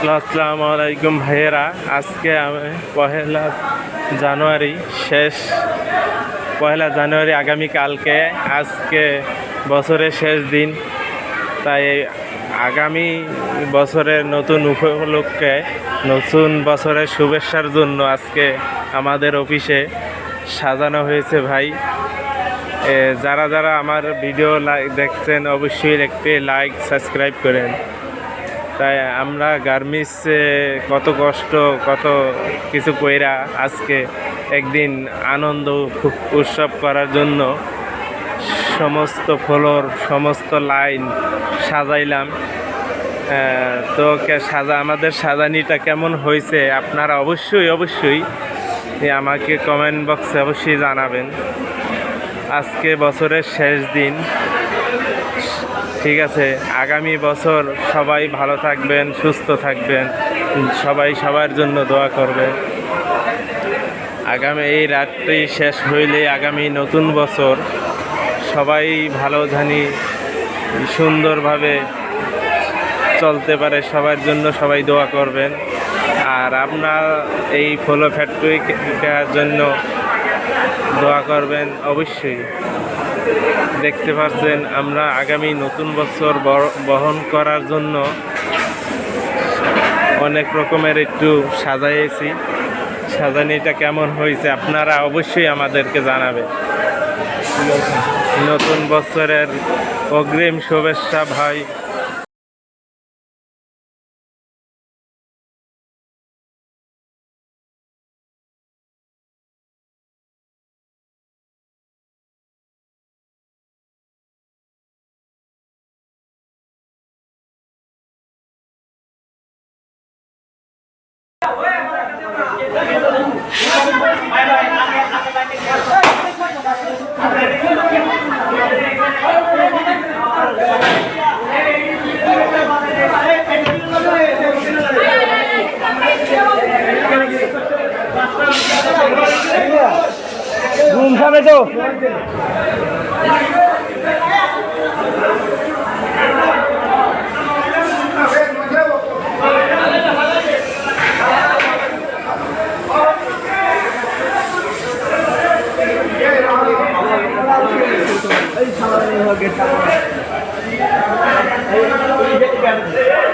আসসালামু আলাইকুম ভাইয়েরা। আজকে আমি পহেলা জানুয়ারি, শেষ পহেলা জানুয়ারি আগামীকালকে। আজকে বছরের শেষ দিন, তাই আগামী বছরের নতুন উপলক্ষে, নতুন বছরের শুভেচ্ছার জন্য আজকে আমাদের অফিসে সাজানো হয়েছে ভাই। যারা যারা আমার ভিডিও লাইক দেখছেন, অবশ্যই একটি লাইক, সাবস্ক্রাইব করেন। তাই আমরা গার্মেন্টসে কত কষ্ট, কত কিছু কইরা আজকে একদিন আনন্দ উৎসব করার জন্য সমস্ত ফ্লোর, সমস্ত লাইন সাজাইলাম। তো সাজা, আমাদের সাজানিটা কেমন হয়েছে আপনারা অবশ্যই অবশ্যই আমাকে কমেন্ট বক্সে অবশ্যই জানাবেন। আজকে বছরের শেষ দিন। ঠিক আছে, আগামী বছর সবাই ভালো থাকবেন, সুস্থ থাকবেন, সবাই সবার জন্য দোয়া করবেন আগামী, এই রাতটি শেষ হইলে আগামী নতুন বছর সবাই ভালো জানি, সুন্দরভাবে চলতে পারে, সবার জন্য সবাই দোয়া করবেন। আর আপনার এই ফলো ফ্যাক্টরিটার জন্য দোয়া করবেন অবশ্যই। দেখতে পাচ্ছেন, আমরা আগামী নতুন বছর বহন করার জন্য অনেক রকমের একটু সাজাইয়েছি। সাজানিটা কেমন হয়েছে আপনারা অবশ্যই আমাদেরকে জানাবে নতুন বছরের অগ্রিম শুভেচ্ছা ভাই। এসো। এই সারা গেটটা এই